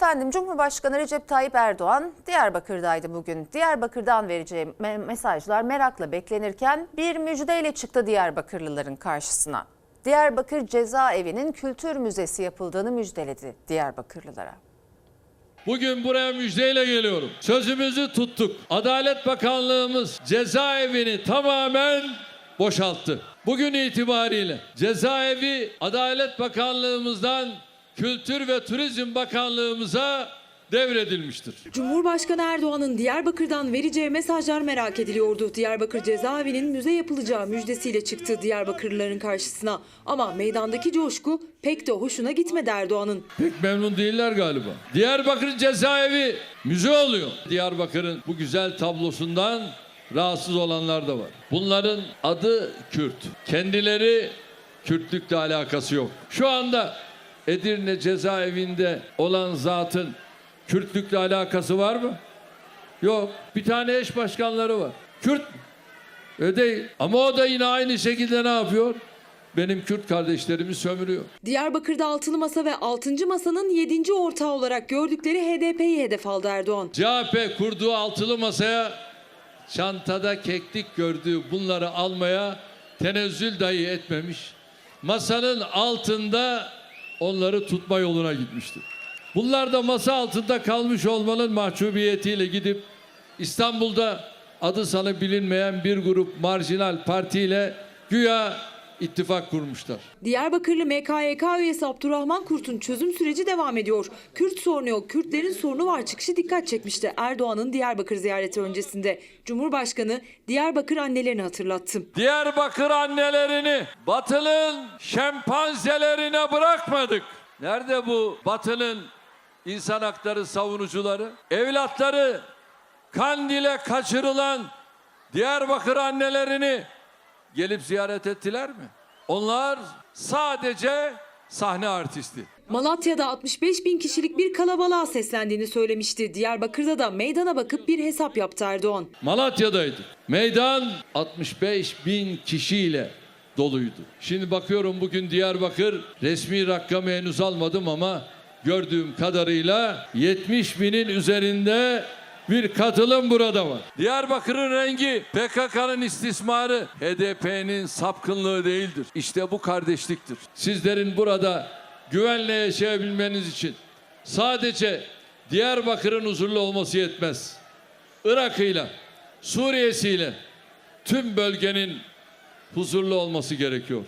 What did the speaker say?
Efendim Cumhurbaşkanı Recep Tayyip Erdoğan Diyarbakır'daydı bugün. Diyarbakır'dan vereceği me- mesajlar merakla beklenirken bir müjdeyle çıktı Diyarbakırlıların karşısına. Diyarbakır Cezaevi'nin kültür müzesi yapıldığını müjdeledi Diyarbakırlılara. Bugün buraya müjdeyle geliyorum. Sözümüzü tuttuk. Adalet Bakanlığımız cezaevini tamamen boşalttı. Bugün itibariyle cezaevi Adalet Bakanlığımızdan Kültür ve Turizm Bakanlığımıza devredilmiştir. Cumhurbaşkanı Erdoğan'ın Diyarbakır'dan vereceği mesajlar merak ediliyordu. Diyarbakır cezaevinin müze yapılacağı müjdesiyle çıktı Diyarbakırlıların karşısına. Ama meydandaki coşku pek de hoşuna gitmedi Erdoğan'ın. Pek memnun değiller galiba. Diyarbakır cezaevi müze oluyor. Diyarbakır'ın bu güzel tablosundan rahatsız olanlar da var. Bunların adı Kürt. Kendileri Kürtlükle alakası yok. Şu anda Edirne cezaevinde olan zatın Kürtlükle alakası var mı? Yok. Bir tane eş başkanları var. Kürt? Öyle değil. Ama o da yine aynı şekilde ne yapıyor? Benim Kürt kardeşlerimi sömürüyor. Diyarbakır'da altılı masa ve altıncı masanın yedinci ortağı olarak gördükleri HDP'yi hedef aldı Erdoğan. CHP kurduğu altılı masaya çantada keklik gördüğü bunları almaya tenezzül dahi etmemiş. Masanın altında onları tutma yoluna gitmişti. Bunlar da masa altında kalmış olmanın mahcubiyetiyle gidip İstanbul'da adı sanı bilinmeyen bir grup marjinal partiyle güya ittifak kurmuşlar. Diyarbakırlı MKYK üyesi Abdurrahman Kurt'un çözüm süreci devam ediyor. Kürt sorunu yok, Kürtlerin sorunu var çıkışı dikkat çekmişti Erdoğan'ın Diyarbakır ziyareti öncesinde. Cumhurbaşkanı Diyarbakır annelerini hatırlattı. Diyarbakır annelerini batının şempanzelerine bırakmadık. Nerede bu batının insan hakları savunucuları? Evlatları Kandil'e kaçırılan Diyarbakır annelerini gelip ziyaret ettiler mi? Onlar sadece sahne artisti. Malatya'da 65 bin kişilik bir kalabalığa seslendiğini söylemişti. Diyarbakır'da da meydana bakıp bir hesap yaptı Erdoğan. Malatya'daydı. Meydan 65 bin kişiyle doluydu. Şimdi bakıyorum bugün Diyarbakır resmi rakamı henüz almadım ama gördüğüm kadarıyla 70 binin üzerinde bir katılım burada var. Diyarbakır'ın rengi PKK'nın istismarı, HDP'nin sapkınlığı değildir. İşte bu kardeşliktir. Sizlerin burada güvenle yaşayabilmeniz için sadece Diyarbakır'ın huzurlu olması yetmez. Irak'ıyla, Suriye'siyle tüm bölgenin huzurlu olması gerekiyor.